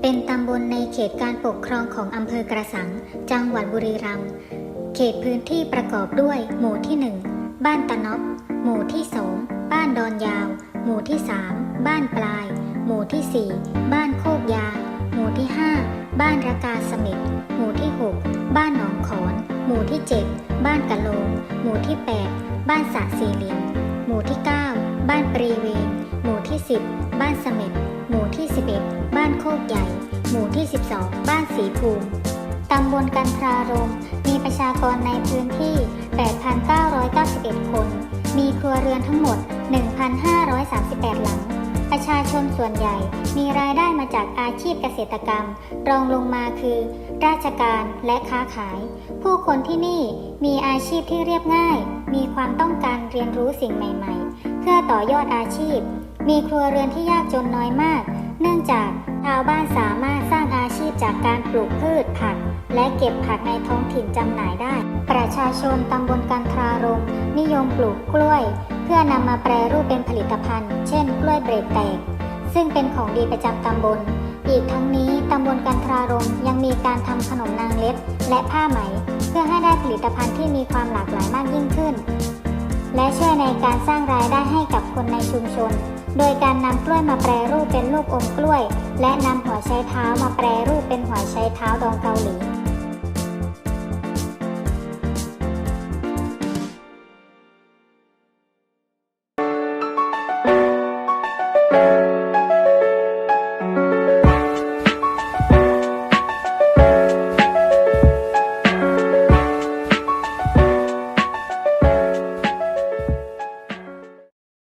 เป็นตำบลในเขตการปกครองของอำเภอกระสัง จังหวัดบุรีรัมย์ เขตพื้นที่ประกอบด้วย หมู่ที่ 1 บ้านตะนอบหมู่ที่ 2 บ้านดอนยาว หมู่ที่ 3 บ้านปลาย หมู่ที่ 4 บ้านโคกยาง หมู่ที่ 5 บ้านระกาสมิทหมู่ที่ 6 บ้านหนองขอน หมู่ที่ 7 บ้านกะโลง หมู่ที่ 8 บ้านสะสี่เหลี่ยม หมู่ที่ 9 บ้านปรีเวนหมู่ที่ 10 บ้านเสม็ดหมู่ที่ 11 บ้านโคกใหญ่ หมู่ที่ 12 บ้านสีภูมิ ตำบลกันทรารม มีประชากรในพื้นที่ 8,991 คน มีครัวเรือนทั้งหมด 1,538 หลัง ประชาชนส่วนใหญ่มีรายได้มาจากอาชีพเกษตรกรรม รองลงมาคือ ราชการและค้าขาย ผู้คนที่นี่มีอาชีพที่เรียบง่าย มีความต้องการเรียนรู้สิ่งใหม่ ๆ เพื่อต่อยอดอาชีพมีครัวเรือนที่ยากจนน้อยมาก นื่องจากชาวบ้านสามารถสร้างอาชีพจากการปลูกพืชผัก และเก็บผักในท้องถิ่นจำหน่ายได้ ประชาชนตำบลกันทรารมนิยมปลูกกล้วย เพื่อนำมาแปรรูปเป็นผลิตภัณฑ์ เช่น กล้วยเบรกแตก ซึ่งเป็นของดีประจำตำบล อีกทั้งนี้ตำบลกันทรารมยังมีการทำขนมนางเล็บ และผ้าไหม เพื่อให้ได้ผลิตภัณฑ์ที่มีความหลากหลายมากยิ่งขึ้น และช่วยในการสร้างรายได้ให้กับคนในชุมชน โดยการนำกล้วยมาแปรรูปเป็นลูกอมกล้วย และนำหัวไชเท้ามาแปรรูปเป็นหัวไชเท้าดองเกาหลี